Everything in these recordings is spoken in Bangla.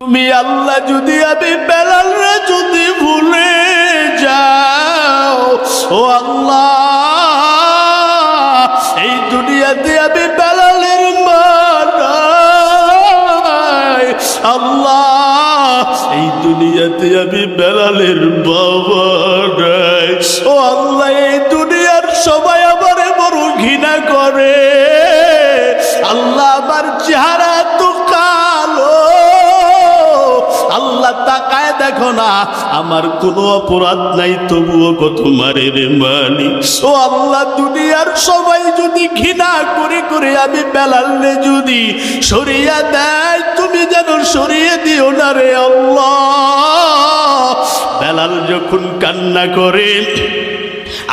তুমি আল্লাহ যদি আমি বেলালরে যদি ভুলে যাও, ও আল্লাহ, এই দুনিয়াতে আমি বেলালের মানাই আল্লাহ, এই দুনিয়াতে আমি বেলালের বাবা নাই। ও আল্লাহ, এই দুনিয়ার দেখো না, আমার কোনো অপরাধ নাই, তবুও কত মারে রে মানি। ও আল্লাহ, দুনিয়ার সবাই যদি ঘৃণা করে করে আমি বেলালে যদি সরিয়া দেয়, তুমি যেন সরিয়ে দিও না রে আল্লাহ। বেলাল যখন কান্না করে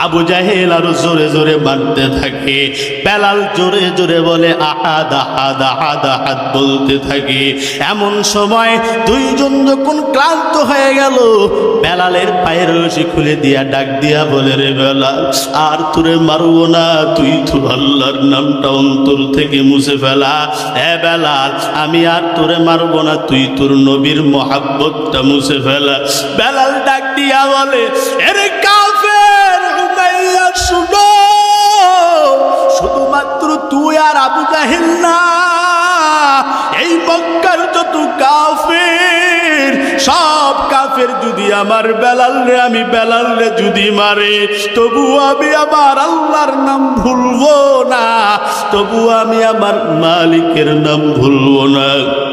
আবু জাহেল আরও জোরে জোরে মারতে থাকে। বেলাল জোরে জোরে বলে, আহাদ আহাদ আহাদ আহাদ বলতে থাকে। এমন সময় দুইজন যখন ক্লান্ত হয়ে গেল, বেলালের পায়ের রশি খুলে দিয়া ডাক দিয়া বলে, রে বেলাল, আর তোরে মারবো না, তুই তোর আল্লাহর নামটা অন্তর থেকে মুছে ফেলা। এ বেলাল, আমি আর তোরে মারবো না, তুই তোর নবীর মহাব্বতটা মুছে ফেলা। বেলাল ডাক দিয়া বলে এরে কাফের শুধুমাত্র তুই আর আবু জাহিল না এই মক্কার যত কাফের সব কাফের যদি আমার বেলাল রে, আমি বেলাল রে যদি মারে, তবু আমি আমার আল্লাহর নাম ভুলবো না, তবু আমি আমার মালিকের নাম ভুলবো না।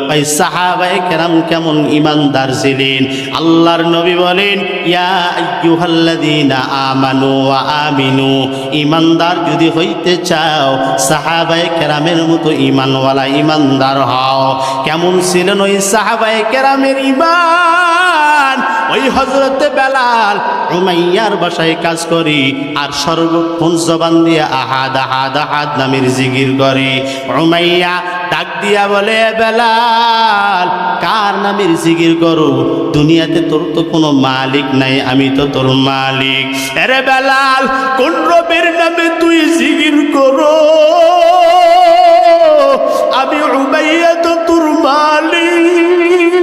ভাই, সাহাবায়ে কেরাম কেমন ইমানদার ছিলেন। আল্লাহর নবী বলেন, ইয়া আমানু আমিনু। ইমানদার যদি হইতে চাও, সাহাবায়ে কেরামের মতো ইমানওয়ালা ইমানদার হও। কেমন ছিলেন ওই সাহাবায়ে কেরামের ইমান? ওই হজরতে বেলাল উমাইয়ার বাসায় কাজ করি আর দিয়ে আহাদ আহাদ আহাদ নামের জিগির করে। উমাইয়া ডাক দিয়া বলে বেলাল, কার নামের জিগির করো? দুনিয়াতে তোর তো কোনো মালিক নাই, আমি তো তোর মালিক। আরে বেলাল, কোন রবের নামে তুই জিগির করো? আমি উমাইয়া তোর মালিক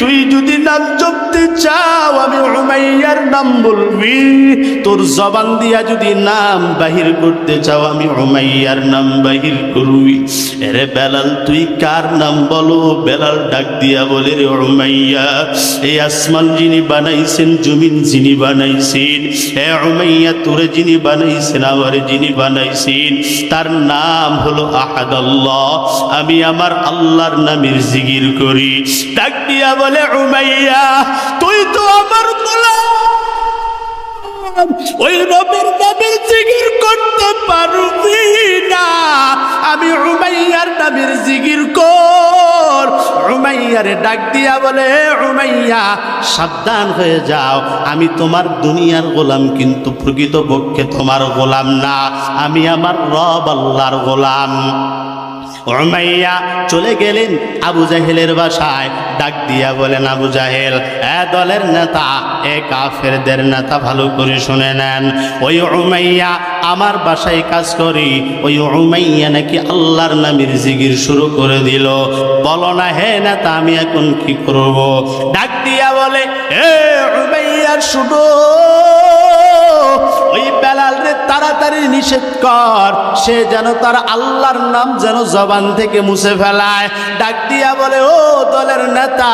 তুই যদি নাম জপতে চাও আমি উমাইয়ার নাম বলবি? তোর জবান দিয়া যদি নাম বাহির করতে চাও, আমি উমাইয়ার নাম বাহির করবি। এরে বেলাল, তুই কার নাম বলো? বেলাল ডাক দিয়া বলে, রে উমাইয়া, এই আসমান যিনি বানাইছেন, জমিন যিনি বানাইছেন, হে উমাইয়া, তোরে যিনি বানাইছেন, আমার যিনি বানাইছেন, তার নাম হলো আহাদ আল্লাহ আমি আমার আল্লাহর নামের জিগির করি। ডাক দিয়া বলে, উমাইয়া তুই তো আমার গোলাম। ওই রবের নামের জিগির করতে পারবি না। আমি উমাইয়ার নামের জিগির কর। উমাইয়ারে ডাক দিয়া বলে, উমাইয়া, সাবধান হয়ে যাও। আমি তোমার দুনিয়ার গোলাম, কিন্তু প্রকৃত পক্ষে তোমার গোলাম না। আমি আমার রব আল্লাহর গোলাম। উমাইয়া চলে গেলেন আবু জাহেলের বাসায়। ডাক দিয়া বলেন, আবু জাহেল, এ দলের নেতা, এ কাফেরদের নেতা ভালো করে শুনে নেন। ওই উমাইয়া, আমার বাসায় কাজ করি। ওই উমাইয়া নাকি আল্লাহর নামের জিগির শুরু করে দিল। বলো না, হে নেতা, আমি এখন কি করব? ডাক দিয়া বলে হে উমাইয়া শুধু ওই তাড়াতাড়ি নিষেধ কর। সে যেন তার আল্লাহর নাম যেন জবান থেকে মুছে ফেলায়। ডাক দিয়া বলে, ও দলের নেতা,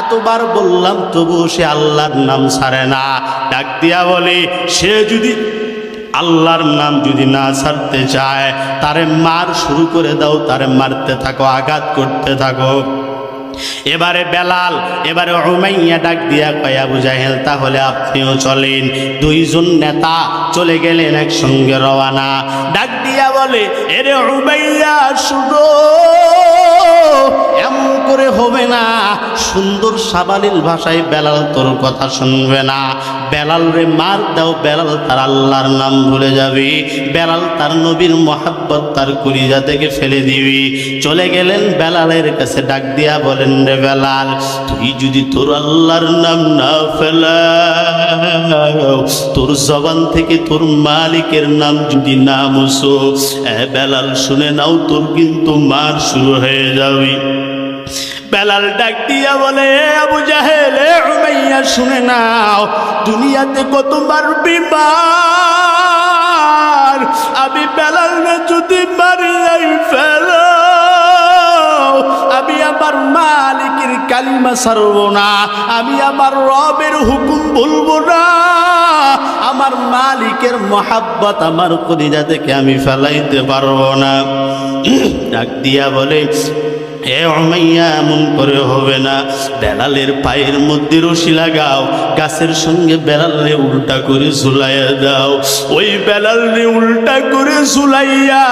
এতবার বললাম তবু সে আল্লাহর নাম ছাড়ে না। ডাক দিয়া বলে, সে যদি আল্লাহর নাম যদি না ছাড়তে চায়, তারে মার শুরু করে দাও, তারে মারতে থাকো, আঘাত করতে থাকো। এবারে বেলাল, এবারে উমাইয়া ডাক দিয়া কয়া বুঝাইল তাহলে আপনিও চলেন। দুইজন নেতা চলে গেলেন একসঙ্গে রওয়ানা। ডাক দিয়া বলে, এরে উমাইয়া না সুন্দর সাবালিল ভাষায় বেলাল তোর কথা শুনবে না। বেলাল রে মার দাও, বেলাল তার আল্লাহর নাম ভুলে যাবি। বেলাল তার নবীর মহাব্বত তার কুড়িজা থেকে ফেলে দিবি। চলে গেলেন বেলালের কাছে, ডাক দিয়া বলেন, রে বেলাল, তুই যদি তোর আল্লাহর নাম না ফেলা তোর জবান থেকে তোর মালিকের নাম যদি না মুসো বেলাল, শুনে নাও তোর কিন্তু মার শুরু হয়ে যাবে। বেলাল ডাক দিয়া বলে, "এ আবু জাহেল উমাইয়া, শুনে নাও, দুনিয়াতে কতবার বিমার। আমি বেলাল যদি মারি যাই ফেলো, আমি আমার মালিকের কালিমা সারব না, আমি আমার রবের হুকুম বলব না। আমার মালিকের মহাব্বত আমার কলিজা থেকে আমি ফেলাইতে পারব না। ডাক দিয়া বলে এ অমাইয়া এমন করে হবে না। বেলালের পায়ের মধ্যে রশি লাগাও, গাছের সঙ্গে বেলালে উল্টা করে ঝুলাইয়া দাও। ওই বেলালে উল্টা করে ঝুলাইয়া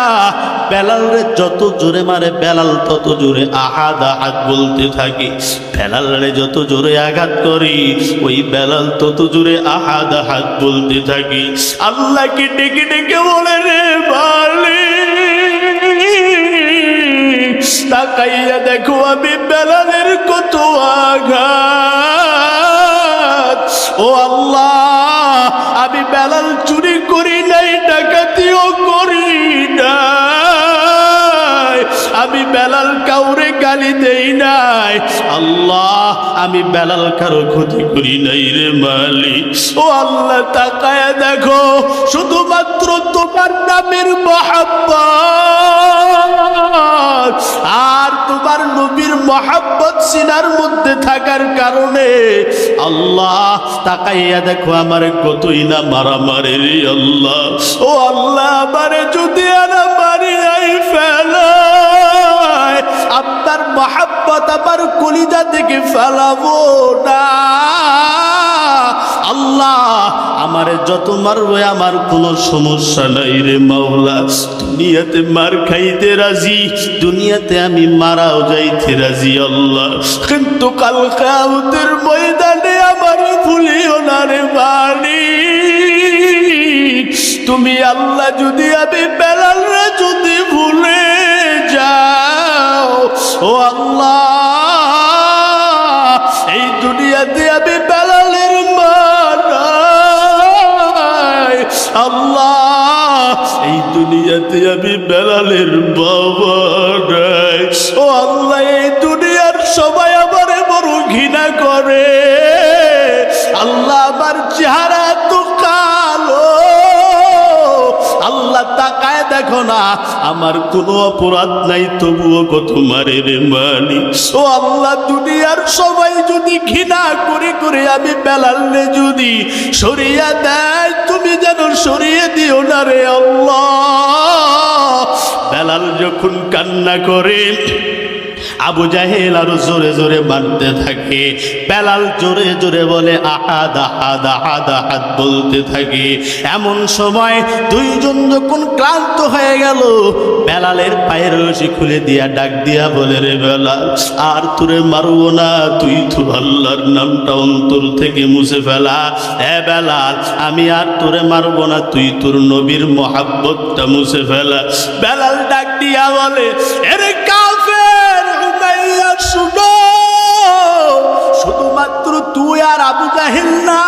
বেলালে যত জোরে মারে, বেলাল তত জোরে আহাদ আহাদ বলতে থাকি। বেলালে যত জোরে আঘাত করি, ওই বেলাল তত জোরে আহাদ আহাদ বলতে থাকি। আল্লাহকে ডেকে ডেকে বলে, রে মালিক তাকাইয়া দেখো আমি বেলালের কত আঘাত। ও আল্লাহ আমি বেলাল চুরি গালি দেই নাই। আল্লাহ, আমি বেলাল কারও ক্ষতি করি নাই রে মালিক। ও আল্লাহ, তাকায় দেখো, শুধুমাত্র তোমার নামের মহাব্বত। আর তোমার নবীর মহাব্বত সিনার মধ্যে থাকার কারণে আল্লাহ, তাকাইয়া দেখো আমার কতই না মারামারি রে আল্লাহ। ও আল্লাহ, আমারে যদি আনা মারি আই ফেলায় কলিজা থেকে ফেলাবো না। আল্লাহ আমারে যত মারবে, আমার কোনো সমস্যা নাই রে মাওলা। দুনিয়াতে মার খাইতে রাজি, দুনিয়াতে আমি মারাও যাইতে রাজি, আল্লাহ। কিন্তু কাল কাউতের ময়দানে আমার ভুলিও না রে বাণী তুমি আল্লাহ যদি আমি বেলালরা যদি ভুলে যাও, ও আল্লাহ। দুনিয়াতে আমি বেলালের এই দুনিয়াতে আমি বেলালের বাবা ও আল্লাহ, এই দুনিয়ার সবাই আমার বড় ঘৃণা করে। আল্লাহ, আমার চেহারা তো কালো। আল্লাহ, তাকায় দেখো না, আমার কোনো অপরাধ নাই, তবুও কত মারে রে মানি ও আল্লাহ, দুনিয়ার সবাই যদি ঘৃণা করে করে আমি বেলালে যদি সরিয়া দেয়, তুমি যেন সরিয়ে দিও না রে আল্লাহ। বেলাল যখন কান্না করে আবু জাহেল আরও জোরে জোরে মারতে থাকে। বেলাল জোরে জোরে বলে, আহাদ আহাদ আহাদ আহাদ বলতে থাকে। এমন সময় দুইজন যখন ক্লান্ত হয়ে গেল, বেলালের পায়ের রশি খুলে দিয়া ডাক দিয়া বলে, রে বেলাল, আর তোরে মারবো না, তুই তো আল্লাহর নামটা অন্তর থেকে মুছে ফেলা। এ বেলাল, আমি আর তোরে মারবো না, তুই তোর নবীর মহাব্বতটা মুছে ফেলা। বেলাল ডাক দিয়া বলে এরে উমাইয়া শুনো, শুধুমাত্র তুই আর আবু জাহিল না,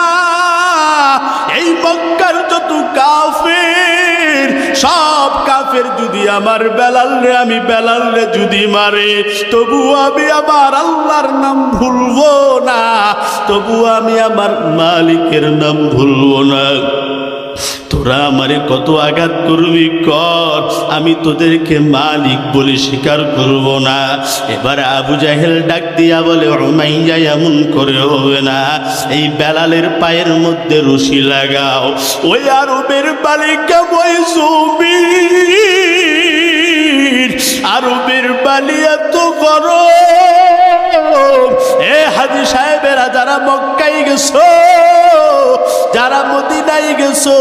এই মক্কার যত কাফের, সব কাফের যদি আমার বেলাল রে, আমি বেলাল রে যদি মারে, তবু আমি আমার আল্লাহর নাম ভুলবো না, তবু আমি আমার মালিকের নাম ভুলবো না। তোরা আমারে কত আঘাত করবি কর। আমি তোদেরকে মালিক বলে স্বীকার করব না। এবার আবু জাহেল ডাক দিয়া বলে, উমাইয়া, এমন করে হবে না। এই বেলালের পায়ের মধ্যে রশি লাগাও। ওই আরবের বালিকা বই জমির আরবের বালি তো গরম। হাজি সাহেবেরা যারা মক্কাই গেছো, যারা মদিনায় গেছো,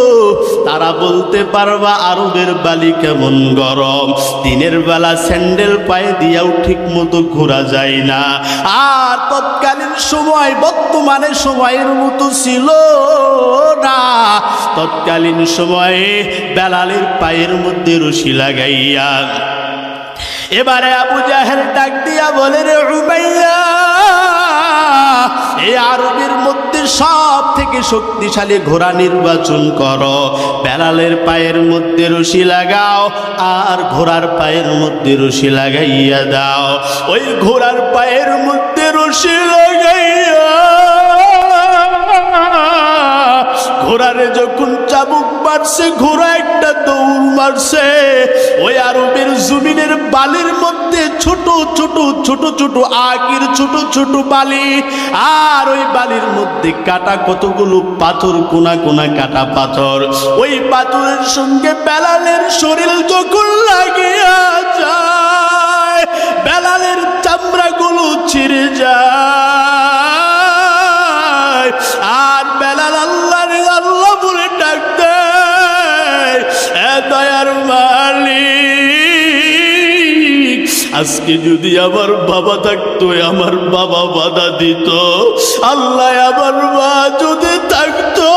তারা বলতে পারবা আরবের বালি কেমন গরম। দিনের বেলা স্যান্ডেল পায়ে দিয়াও ঠিক মতো ঘোরা যায় না। আর তৎকালীন সময়, বর্তমানে সময়ের মতো ছিল না। তৎকালীন সময়ে বেলালের পায়ের মধ্যে রশি লাগাইয়া, এবারে আবু জাহেল ডাক দিয়া বলে, রে উমাইয়া এই আরবের মধ্যে সব থেকে শক্তিশালী ঘোড়া নির্বাচন করো। বেলালের পায়ের মধ্যে রশি লাগাও, আর ঘোড়ার পায়ের মধ্যে রশি লাগাইয়া দাও। ওই ঘোড়ার পায়ের মধ্যে রশি লাগাইয়া ঘোড়ারে যখন চাবুক মারছে, ঘোড়া একটা দৌড় মারছে। ওই আরবের জমিনের বালির মধ্যে ছোট ছোট ছোট ছোট আগের ছোট ছোট বালি। আর ওই বালির মধ্যে কাটা কতগুলো পাথর, কোনা কোনা কাটা পাথর। ওই পাথরের সঙ্গে বেলালের শরীর যখন লাগিয়া যায়, বেলালের চামড়াগুলো ছিঁড়ে যায়। দয়ার মালিক। আজকে যদি আমার বাবা থাকতো, আমার বাবা বাধা দিত। আল্লাহ আমার মা যদি থাকতো,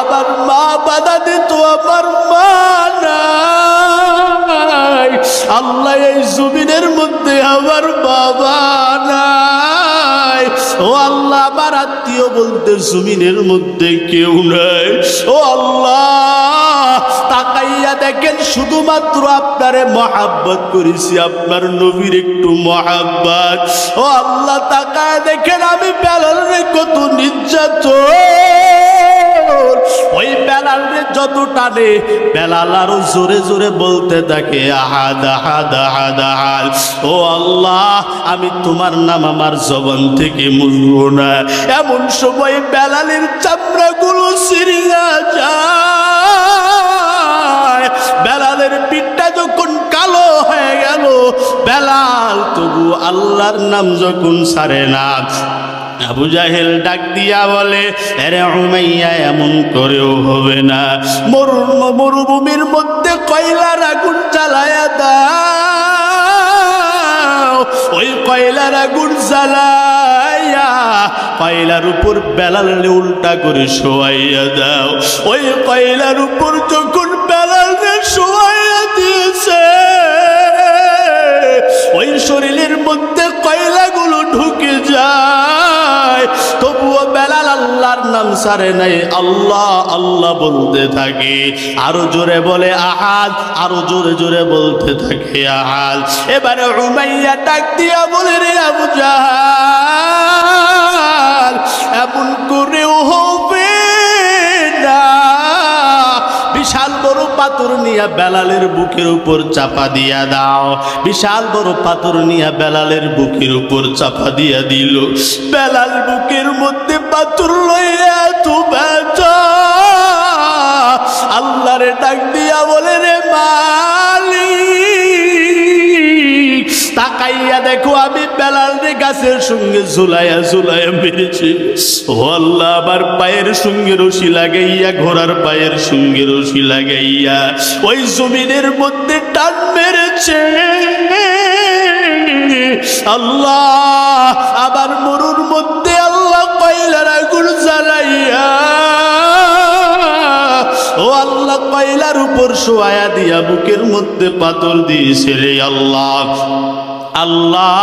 আমার মা বাধা দিত, আমার মা নাই। আল্লাহ এই জমিনের মধ্যে আমার বাবা নাই। ও আল্লাহ আত্মীয় বলতে জমিনের মধ্যে কেউ নাই। ও আল্লাহ, তাকাইয়া দেখেন, শুধুমাত্র আপনারে মহাব্বত করেছি, আপনার নবীর একটু মহাব্বত। ও আল্লাহ, তাকায় দেখেন, আমি বেলালে কত নির্যাতন। ওই বেলাল রে যত টানে, বেলাল আরও জোরে জোরে বলতে থাকে, আহাদ আহাদ আহাদ আহাদ। ও আল্লাহ, আমি তোমার নাম আমার জবান থেকে মুছবো না। এমন সময় বেলালের চামড়াগুলো সিরিয়া যায়। বেলালের পিঠটা যখন কালো হয়ে গেল, বেলাল তবু আল্লাহর নাম যখন সারে না। আবু জাহেল ডাক দিয়া বলে, আরে উমাইয়া, এমন করেও হবে না। মরু, মরুভূমির মধ্যে কয়লার আগুন চালায়া দাও। ওই কয়লার আগুন জ্বালায়া কয়লার উপর বেলালে উল্টা করে শোয়াইয়া দাও। ওই কয়লার উপর যখন আল্লাহর নাম সারে নাই, আল্লাহ আল্লাহ বলতে থাকে। আরও জোরে বলে আহাদ, আরও জোরে জোরে বলতে থাকে আহাদ। এবারে উমাইয়া ডাক দিয়া বলে রে আবু জাহাল, এমন করেও হবে বিশাল বড় পাথর নিয়া বেলালের বুকের উপর চাপা দিয়া দাও। বিশাল বড় পাথর নিয়া বেলালের বুকের উপর চাপা দিয়া দিল। বেলাল বুকের মধ্যে পাথর লইয়া তু আল্লাহরে ডাক দিয়া বলে, রে মালিক, তাকাইয়া দেখো, আমি বেলাল রে গাছের সঙ্গে ঝুলাইয়া ঝুলাইয়া মেরেছি ও আল্লাহ, আমার পায়ের সঙ্গে রশি লাগাইয়া, ঘোড়ার পায়ের সঙ্গে রশি লাগাইয়া, ওই জমিনের মধ্যে টান মেরেছে। আল্লাহ আবার মরুর মধ্যে আল্লাহ কয়লার উপর শোয়া দিয়া বুকের মধ্যে পাথর দিয়েছে রে আল্লাহ আল্লাহ,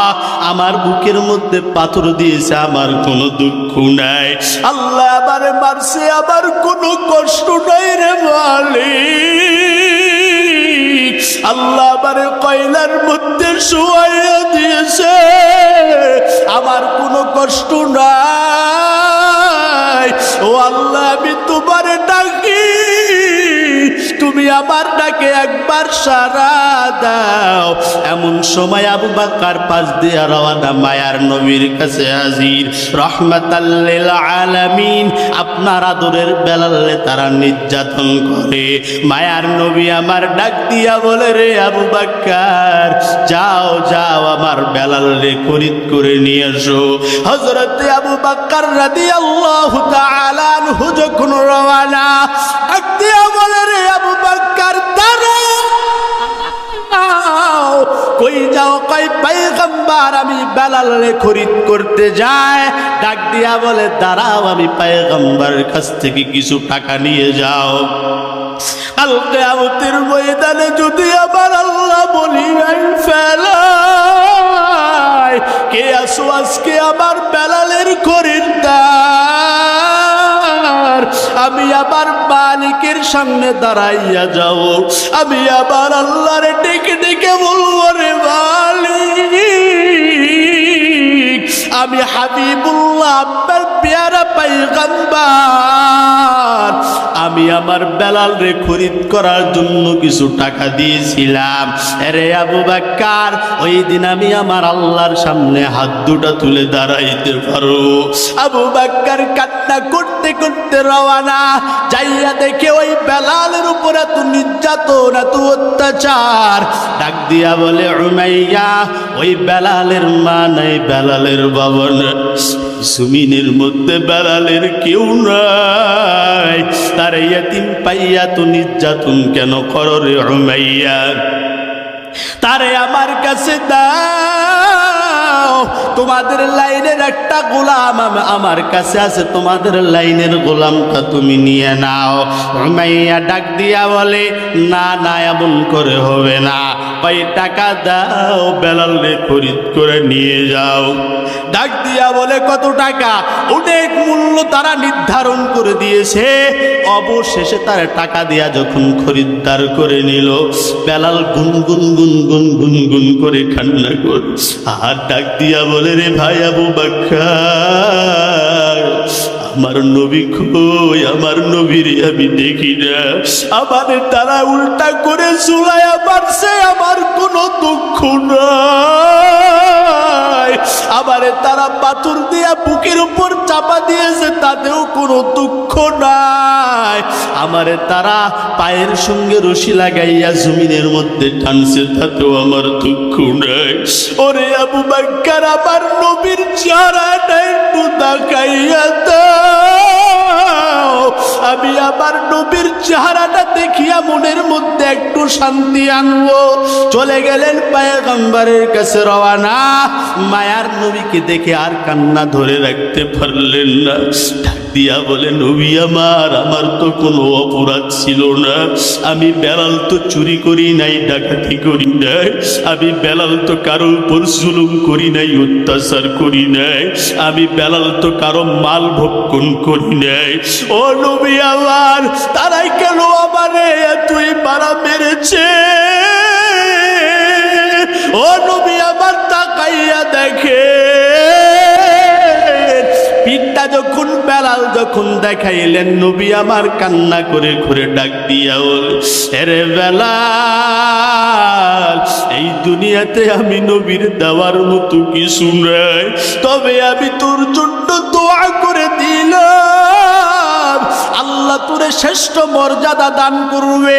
আমার বুকের মধ্যে পাথর দিয়েছে, আমার কোনো দুঃখ নাই। আল্লাহ আবার মারছে, আবার কোনো কষ্ট নাই রে মালিক। আল্লাহ আবার কয়লার মধ্যে শোয়াইয়া দিয়েছে, আমার কোনো কষ্ট নাই। ও আল্লাহ, আমি তোমারে ডাকি তুমি আমার ডাকে একবার সারা দাও। এমন সময় আবু বাক্কার পাশ দিয়ে রওয়ানা মায়ার নবীর কাছে হাজির। রহমাতাল্লিল আলামিন, আপনার আদরের বেলালে তারা নির্যাতন করে। মায়ার নবী আমার ডাক দিয়া বলে, রে আবু বাক্কার যাও যাও, আমার বেলালে খরিদ করে নিয়ে এসো। হজরতে আবু বাক্কার রাদি আল্লাহ যখন রওয়ানা ডাক দিয়া বলে, রে আবু কই যাও, কই পাইগম্বার আমি বেলালে খরিদ করতে যাই। ডাক দিয়া বলে, দাঁড়াও, আমি পাইগম্বারের কাছ থেকে কিছু টাকা নিয়ে যাও। কাল কেয়ামতের ময়দানে যদি আমার আল্লাহ বলি ফেলাই, কে আসো আজকে আমার বেলালের খরিদ্দার? আমি আবার মালিকের সামনে দাঁড়াইয়া যাব। আমি আবার আল্লাহর ডেকে ডেকে বলব রে মালিক, আমি হাবিবুল্লাহ, আপনার পেয়ারা পাইগাম্বার আমি আমার বেলাল রে খরিদ করার জন্য কিছু টাকা দিয়েছিলাম। আরে আবু বাক্কার, ওই দিন আমি আমার আল্লাহর সামনে হাত দুটা তুলে দাঁড়াইতে পারো। আবু বাক্কার কান্না করতে করতে রওয়ানা যাইয়া দেখে ওই বেলালের উপর এত নির্যাতন, এত অত্যাচার। ডাক দিয়া বলে, উমাইয়া, ওই বেলালের মা নাই বেলালের বাবা না সুমিনের মধ্যে বেড়ালের কেউ নাই। তার ইয়াতিম পাইয়া তো নির্যাতন কেন করো রে তারে আমার কাছে দাও, তোমাদের লাইনের একটা গোলাম আমার কাছে আছে, তোমাদের লাইনের গোলামটা তুমি নিয়ে নাও। রুমাইয়া ডাক দিয়া বলে, না না, এমন করে হবে না। ওই টাকা দাও, বেলাল খরিদ করে নিয়ে যাও। ডাক দিয়া বলে, কত টাকা? অনেক মূল্য তারা নির্ধারণ করে দিয়েছে। অবশেষে তার টাকা দিয়া যখন খরিদ্দার করে নিল, বেলাল গুনগুন গুনগুন গুনগুন করে কান্না কর আর ডাক দিয়া বলে, রে ভাই আবু বাক্কার, আমার নবী কই? আমার নবীর আমি দেখি না। আমাদের তারা উল্টা করে চুলায় পারছে আমার কোনো দুঃখ নাই। আমারে তারা পাথর দিয়া বুকের উপর চাপা দিয়েছে, তাতেও কোনো দুঃখ নাই। আমারে তারা পায়ের সঙ্গে রশি লাগাইয়া জমিনের মধ্যে টানছে, তাতেও আমার দুঃখ নাই। ওরে আবু বাক্কার, আমার নবীর চেহারাটা চেহারাটা দেখিয়া মনের মধ্যে একটু শান্তি আনব। চলে গেলেন পায়গম্বরের কাছে রওয়ানা। মায়ার নবীকে দেখে আর কান্না ধরে রাখতে পারলেন না। দিয়া বলে, নবী আমার আমার তো কোনো অপরাধ ছিল না। আমি বেলাল তো চুরি করি নাই, ডাকাতি করি নাই। আমি বেলাল তো কারও উপর করি নাই, অত্যাচার করি নাই। আমি বেলাল তো কারও মাল ভক্ষণ করি নাই। ও নবী আমার, তারাই কেন আমারে তুই মারা মেরেছে? ও নবী আমার তাকাইয়া দেখে। পিঠটা যখন যখন দেখাইলেন নবী আমার কান্না করে ঘুরে ডাক দিয়া বলে, এরে বেলাল এই দুনিয়াতে আমি নবীর দেওয়ার মতো কিছু নাই। তবে আমি তোর জন্য শ্রেষ্ঠ মর্যাদা দান করবে।